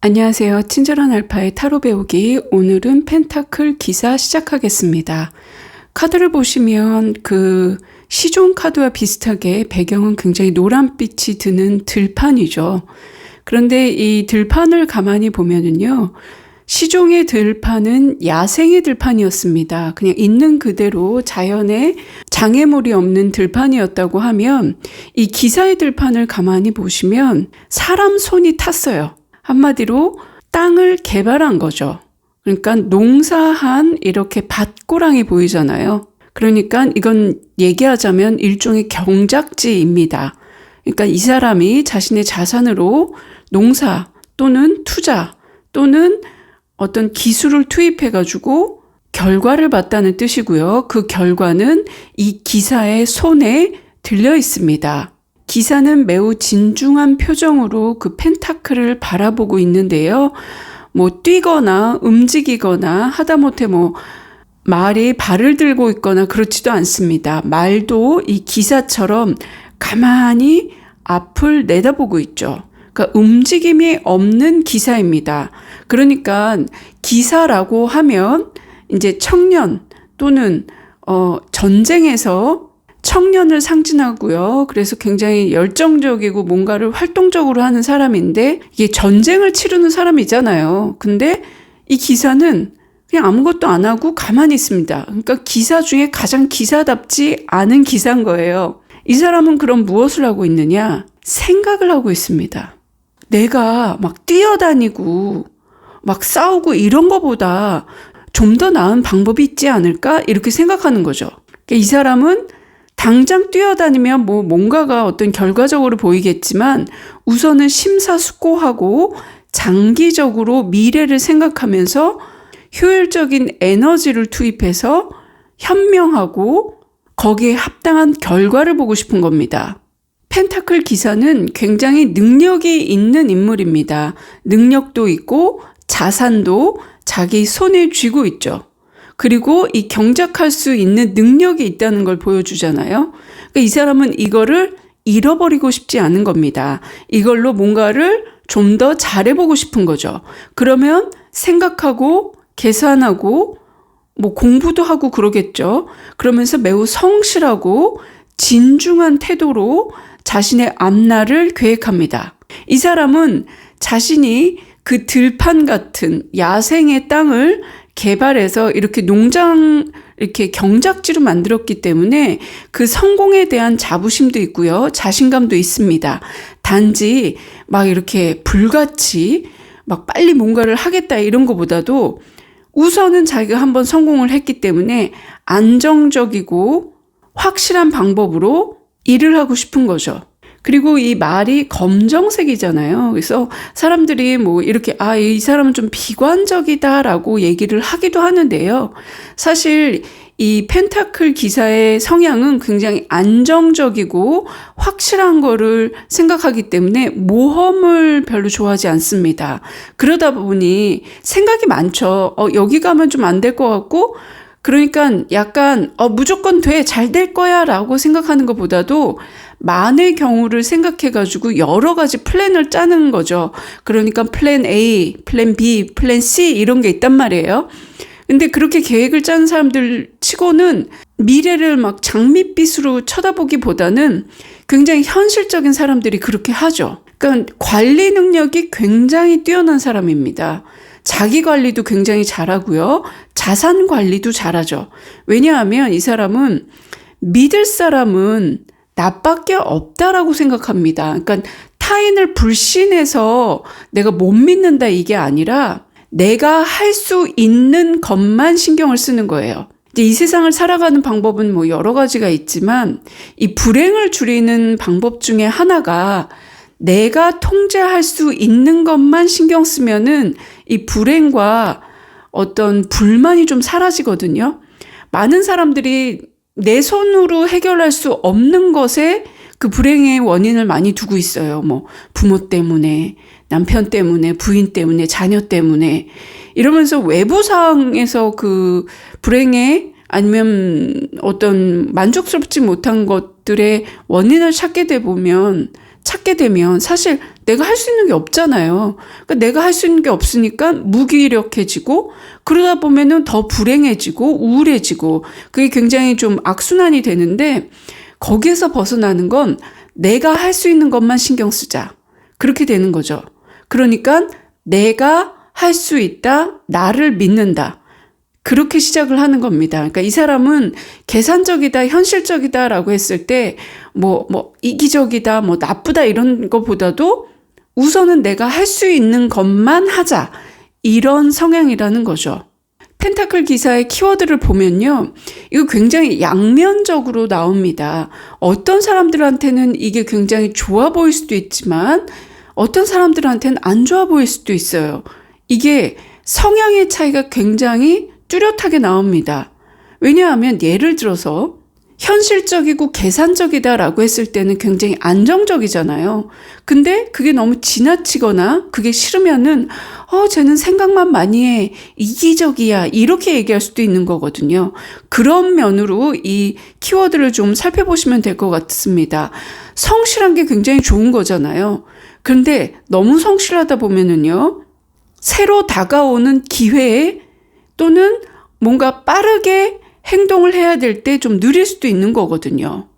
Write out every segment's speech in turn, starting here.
안녕하세요. 친절한 알파의 타로 배우기. 오늘은 펜타클 기사 시작하겠습니다. 카드를 보시면 그 시종 카드와 비슷하게 배경은 굉장히 노란빛이 드는 들판이죠. 그런데 이 들판을 가만히 보면은요. 시종의 들판은 야생의 들판이었습니다. 그냥 있는 그대로 자연의 장애물이 없는 들판이었다고 하면 이 기사의 들판을 가만히 보시면 사람 손이 탔어요. 한마디로 땅을 개발한 거죠. 그러니까 농사한 이렇게 밭고랑이 보이잖아요. 그러니까 이건 얘기하자면 일종의 경작지입니다. 그러니까 이 사람이 자신의 자산으로 농사 또는 투자 또는 어떤 기술을 투입해가지고 결과를 봤다는 뜻이고요. 그 결과는 이 기사의 손에 들려 있습니다. 기사는 매우 진중한 표정으로 그 펜타클을 바라보고 있는데요. 뭐 뛰거나 움직이거나 하다못해 뭐 말이 발을 들고 있거나 그렇지도 않습니다. 말도 이 기사처럼 가만히 앞을 내다보고 있죠. 그러니까 움직임이 없는 기사입니다. 그러니까 기사라고 하면 이제 청년 또는 어 전쟁에서 청년을 상징하고요. 그래서 굉장히 열정적이고 뭔가를 활동적으로 하는 사람인데 이게 전쟁을 치르는 사람이잖아요. 근데 이 기사는 그냥 아무것도 안 하고 가만히 있습니다. 그러니까 기사 중에 가장 기사답지 않은 기사인 거예요. 이 사람은 그럼 무엇을 하고 있느냐? 생각을 하고 있습니다. 내가 막 뛰어다니고 막 싸우고 이런 거보다 좀 더 나은 방법이 있지 않을까? 이렇게 생각하는 거죠. 그러니까 이 사람은 당장 뛰어다니면 뭐 뭔가가 어떤 결과적으로 보이겠지만 우선은 심사숙고하고 장기적으로 미래를 생각하면서 효율적인 에너지를 투입해서 현명하고 거기에 합당한 결과를 보고 싶은 겁니다. 펜타클 기사는 굉장히 능력이 있는 인물입니다. 능력도 있고 자산도 자기 손에 쥐고 있죠. 그리고 이 경작할 수 있는 능력이 있다는 걸 보여주잖아요. 그러니까 이 사람은 이거를 잃어버리고 싶지 않은 겁니다. 이걸로 뭔가를 좀 더 잘해보고 싶은 거죠. 그러면 생각하고 계산하고 뭐 공부도 하고 그러겠죠. 그러면서 매우 성실하고 진중한 태도로 자신의 앞날을 계획합니다. 이 사람은 자신이 그 들판 같은 야생의 땅을 개발해서 이렇게 농장 이렇게 경작지로 만들었기 때문에 그 성공에 대한 자부심도 있고요. 자신감도 있습니다. 단지 막 이렇게 불같이 막 빨리 뭔가를 하겠다 이런 것보다도 우선은 자기가 한번 성공을 했기 때문에 안정적이고 확실한 방법으로 일을 하고 싶은 거죠. 그리고 이 말이 검정색이잖아요. 그래서 사람들이 뭐 이렇게, 아, 이 사람은 좀 비관적이다라고 얘기를 하기도 하는데요. 사실 이 펜타클 기사의 성향은 굉장히 안정적이고 확실한 거를 생각하기 때문에 모험을 별로 좋아하지 않습니다. 그러다 보니 생각이 많죠. 어, 여기 가면 좀 안 될 것 같고, 그러니까 약간, 어, 무조건 돼, 잘 될 거야 라고 생각하는 것보다도 만의 경우를 생각해 가지고 여러 가지 플랜을 짜는 거죠. 그러니까 플랜 A, 플랜 B, 플랜 C 이런 게 있단 말이에요. 근데 그렇게 계획을 짜는 사람들 치고는 미래를 막 장밋빛으로 쳐다보기보다는 굉장히 현실적인 사람들이 그렇게 하죠. 그러니까 관리 능력이 굉장히 뛰어난 사람입니다. 자기 관리도 굉장히 잘하고요. 자산 관리도 잘하죠. 왜냐하면 이 사람은 믿을 사람은 나밖에 없다라고 생각합니다. 그러니까 타인을 불신해서 내가 못 믿는다 이게 아니라 내가 할 수 있는 것만 신경을 쓰는 거예요. 이 세상을 살아가는 방법은 뭐 여러 가지가 있지만 이 불행을 줄이는 방법 중에 하나가 내가 통제할 수 있는 것만 신경 쓰면은 이 불행과 어떤 불만이 좀 사라지거든요. 많은 사람들이 내 손으로 해결할 수 없는 것에 그 불행의 원인을 많이 두고 있어요. 뭐 부모 때문에, 남편 때문에, 부인 때문에, 자녀 때문에 이러면서 외부 상황에서 그 불행의 아니면 어떤 만족스럽지 못한 것들의 원인을 찾게 돼 보면 찾게 되면 사실 내가 할 수 있는 게 없잖아요. 그러니까 내가 할 수 있는 게 없으니까 무기력해지고 그러다 보면은 더 불행해지고 우울해지고 그게 굉장히 좀 악순환이 되는데 거기에서 벗어나는 건 내가 할 수 있는 것만 신경 쓰자. 그렇게 되는 거죠. 그러니까 내가 할 수 있다. 나를 믿는다. 그렇게 시작을 하는 겁니다. 그러니까 이 사람은 계산적이다, 현실적이다라고 했을 때, 뭐, 뭐, 이기적이다, 뭐, 나쁘다, 이런 것보다도 우선은 내가 할 수 있는 것만 하자. 이런 성향이라는 거죠. 펜타클 기사의 키워드를 보면요. 이거 굉장히 양면적으로 나옵니다. 어떤 사람들한테는 이게 굉장히 좋아 보일 수도 있지만, 어떤 사람들한테는 안 좋아 보일 수도 있어요. 이게 성향의 차이가 굉장히 뚜렷하게 나옵니다. 왜냐하면 예를 들어서 현실적이고 계산적이다라고 했을 때는 굉장히 안정적이잖아요. 근데 그게 너무 지나치거나 그게 싫으면은 어 쟤는 생각만 많이 해 이기적이야 이렇게 얘기할 수도 있는 거거든요. 그런 면으로 이 키워드를 좀 살펴보시면 될 것 같습니다. 성실한 게 굉장히 좋은 거잖아요. 그런데 너무 성실하다 보면은요 새로 다가오는 기회에 또는 뭔가 빠르게 행동을 해야 될 때 좀 느릴 수도 있는 거거든요.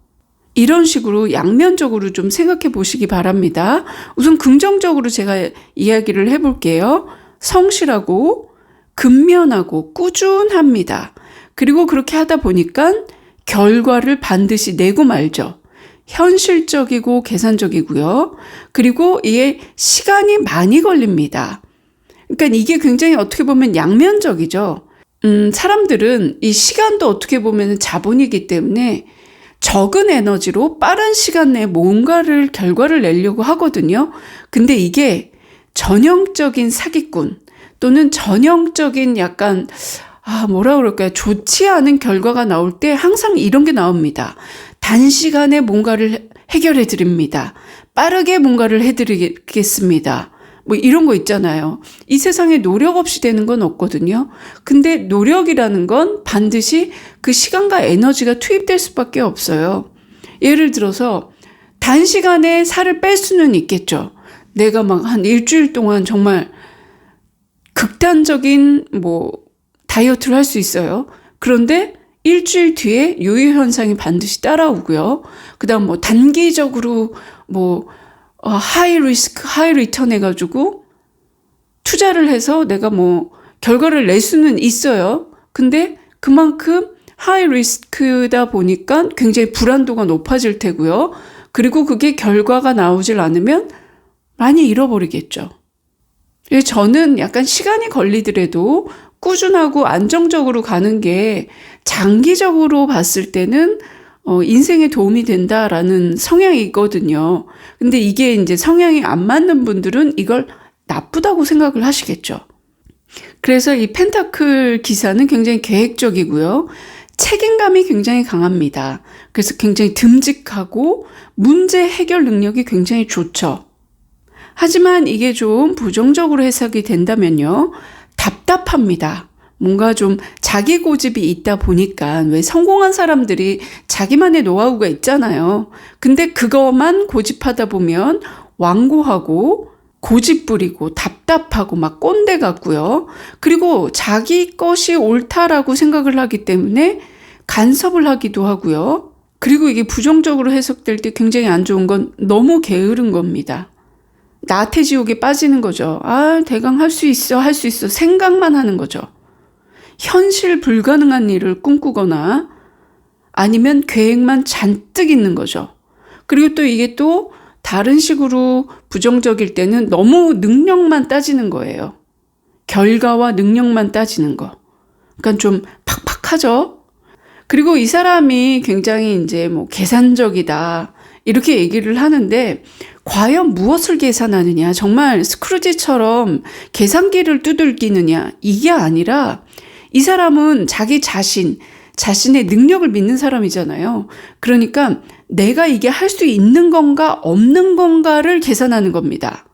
이런 식으로 양면적으로 좀 생각해 보시기 바랍니다. 우선 긍정적으로 제가 이야기를 해볼게요. 성실하고 근면하고 꾸준합니다. 그리고 그렇게 하다 보니까 결과를 반드시 내고 말죠. 현실적이고 계산적이고요. 그리고 이게 시간이 많이 걸립니다. 그러니까 이게 굉장히 어떻게 보면 양면적이죠. 음, 사람들은 이 시간도 어떻게 보면 자본이기 때문에 적은 에너지로 빠른 시간 내에 뭔가를 결과를 내려고 하거든요. 근데 이게 전형적인 사기꾼 또는 전형적인 약간 아, 뭐라 그럴까요? 좋지 않은 결과가 나올 때 항상 이런 게 나옵니다. 단시간에 뭔가를 해결해 드립니다. 빠르게 뭔가를 해 드리겠습니다. 뭐 이런 거 있잖아요. 이 세상에 노력 없이 되는 건 없거든요. 근데 노력이라는 건 반드시 그 시간과 에너지가 투입될 수밖에 없어요. 예를 들어서 단시간에 살을 뺄 수는 있겠죠. 내가 막 한 일주일 동안 정말 극단적인 뭐 다이어트를 할 수 있어요. 그런데 일주일 뒤에 요요 현상이 반드시 따라오고요. 그다음 뭐 단기적으로 뭐 어, 하이 리스크, 하이 리턴 해가지고 투자를 해서 내가 뭐 결과를 낼 수는 있어요. 근데 그만큼 하이 리스크다 보니까 굉장히 불안도가 높아질 테고요. 그리고 그게 결과가 나오질 않으면 많이 잃어버리겠죠. 저는 약간 시간이 걸리더라도 꾸준하고 안정적으로 가는 게 장기적으로 봤을 때는 어, 인생에 도움이 된다라는 성향이 있거든요. 근데 이게 이제 성향이 안 맞는 분들은 이걸 나쁘다고 생각을 하시겠죠. 그래서 이 펜타클 기사는 굉장히 계획적이고요. 책임감이 굉장히 강합니다. 그래서 굉장히 듬직하고 문제 해결 능력이 굉장히 좋죠. 하지만 이게 좀 부정적으로 해석이 된다면요. 답답합니다. 뭔가 좀 자기 고집이 있다 보니까 왜 성공한 사람들이 자기만의 노하우가 있잖아요. 근데 그것만 고집하다 보면 완고하고 고집 부리고 답답하고 막 꼰대 같고요. 그리고 자기 것이 옳다라고 생각을 하기 때문에 간섭을 하기도 하고요. 그리고 이게 부정적으로 해석될 때 굉장히 안 좋은 건 너무 게으른 겁니다. 나태지옥에 빠지는 거죠. 아, 대강 할 수 있어, 할 수 있어. 생각만 하는 거죠. 현실 불가능한 일을 꿈꾸거나 아니면 계획만 잔뜩 있는 거죠. 그리고 또 이게 또 다른 식으로 부정적일 때는 너무 능력만 따지는 거예요. 결과와 능력만 따지는 거. 그러니까 좀 팍팍하죠? 그리고 이 사람이 굉장히 이제 뭐 계산적이다. 이렇게 얘기를 하는데 과연 무엇을 계산하느냐? 정말 스크루지처럼 계산기를 두들기느냐? 이게 아니라 이 사람은 자기 자신, 자신의 능력을 믿는 사람이잖아요. 그러니까 내가 이게 할 수 있는 건가 없는 건가를 계산하는 겁니다.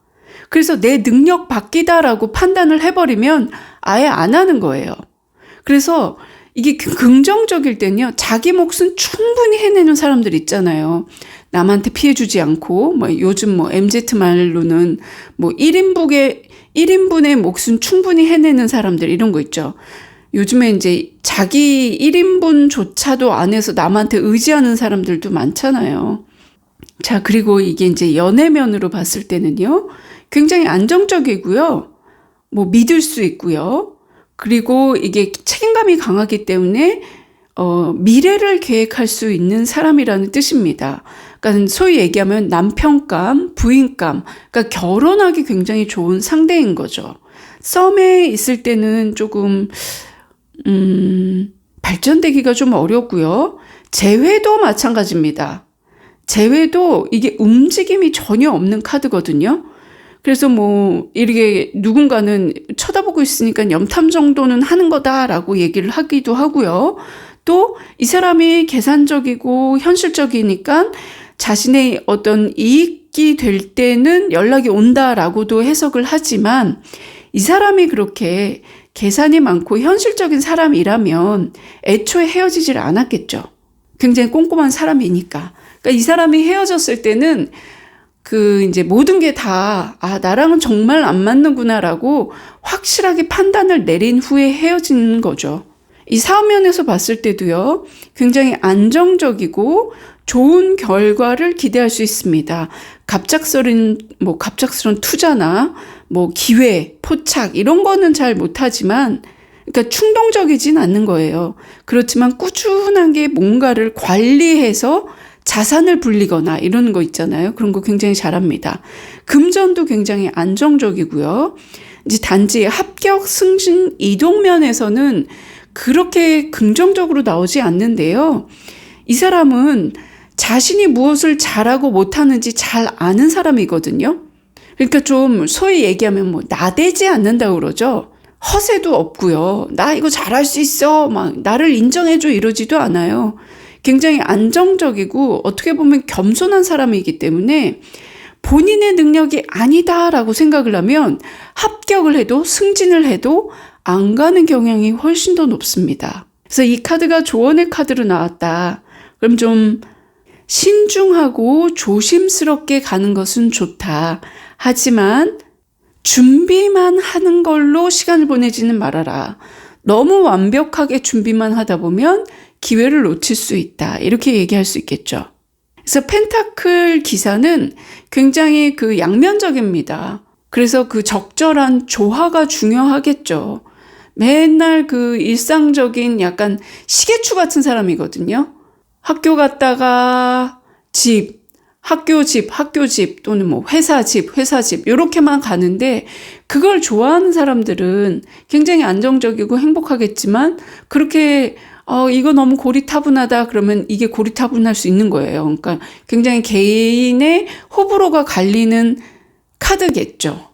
그래서 내 능력 밖이다라고 판단을 해버리면 아예 안 하는 거예요. 그래서 이게 긍정적일 때는요, 자기 몫은 충분히 해내는 사람들 있잖아요. 남한테 피해 주지 않고 뭐 요즘 뭐 MZ 말로는 뭐 1인분의 1인분의 몫은 충분히 해내는 사람들 이런 거 있죠. 요즘에 이제 자기 1인분조차도 안 해서 남한테 의지하는 사람들도 많잖아요. 자, 그리고 이게 이제 연애면으로 봤을 때는요. 굉장히 안정적이고요. 뭐 믿을 수 있고요. 그리고 이게 책임감이 강하기 때문에 어, 미래를 계획할 수 있는 사람이라는 뜻입니다. 그러니까 소위 얘기하면 남편감, 부인감, 그러니까 결혼하기 굉장히 좋은 상대인 거죠. 썸에 있을 때는 조금 음, 발전되기가 좀 어렵고요. 재회도 마찬가지입니다. 재회도 이게 움직임이 전혀 없는 카드거든요. 그래서 뭐 이렇게 누군가는 쳐다보고 있으니까 염탐 정도는 하는 거다라고 얘기를 하기도 하고요. 또 이 사람이 계산적이고 현실적이니까 자신의 어떤 이익이 될 때는 연락이 온다라고도 해석을 하지만 이 사람이 그렇게 계산이 많고 현실적인 사람이라면 애초에 헤어지질 않았겠죠. 굉장히 꼼꼼한 사람이니까. 그러니까 이 사람이 헤어졌을 때는 그 이제 모든 게 다, 아, 나랑은 정말 안 맞는구나라고 확실하게 판단을 내린 후에 헤어진 거죠. 이 사업면에서 봤을 때도요, 굉장히 안정적이고 좋은 결과를 기대할 수 있습니다. 갑작스런, 뭐, 갑작스런 투자나 뭐, 기회, 포착, 이런 거는 잘 못하지만, 그러니까 충동적이진 않는 거예요. 그렇지만 꾸준하게 뭔가를 관리해서 자산을 불리거나 이런 거 있잖아요. 그런 거 굉장히 잘합니다. 금전도 굉장히 안정적이고요. 이제 단지 합격, 승진, 이동 면에서는 그렇게 긍정적으로 나오지 않는데요. 이 사람은 자신이 무엇을 잘하고 못하는지 잘 아는 사람이거든요. 그러니까 좀 소위 얘기하면 뭐 나대지 않는다고 그러죠. 허세도 없고요. 나 이거 잘할 수 있어. 막 나를 인정해줘 이러지도 않아요. 굉장히 안정적이고 어떻게 보면 겸손한 사람이기 때문에 본인의 능력이 아니다라고 생각을 하면 합격을 해도 승진을 해도 안 가는 경향이 훨씬 더 높습니다. 그래서 이 카드가 조언의 카드로 나왔다. 그럼 좀 신중하고 조심스럽게 가는 것은 좋다. 하지만 준비만 하는 걸로 시간을 보내지는 말아라. 너무 완벽하게 준비만 하다 보면 기회를 놓칠 수 있다. 이렇게 얘기할 수 있겠죠. 그래서 펜타클 기사는 굉장히 그 양면적입니다. 그래서 그 적절한 조화가 중요하겠죠. 맨날 그 일상적인 약간 시계추 같은 사람이거든요. 학교 갔다가 집, 학교 집, 학교 집 또는 뭐 회사 집, 회사 집 요렇게만 가는데 그걸 좋아하는 사람들은 굉장히 안정적이고 행복하겠지만 그렇게 어 이거 너무 고리타분하다 그러면 이게 고리타분할 수 있는 거예요. 그러니까 굉장히 개인의 호불호가 갈리는 카드겠죠.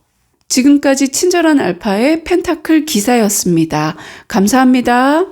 지금까지 친절한 알파의 펜타클 기사였습니다. 감사합니다.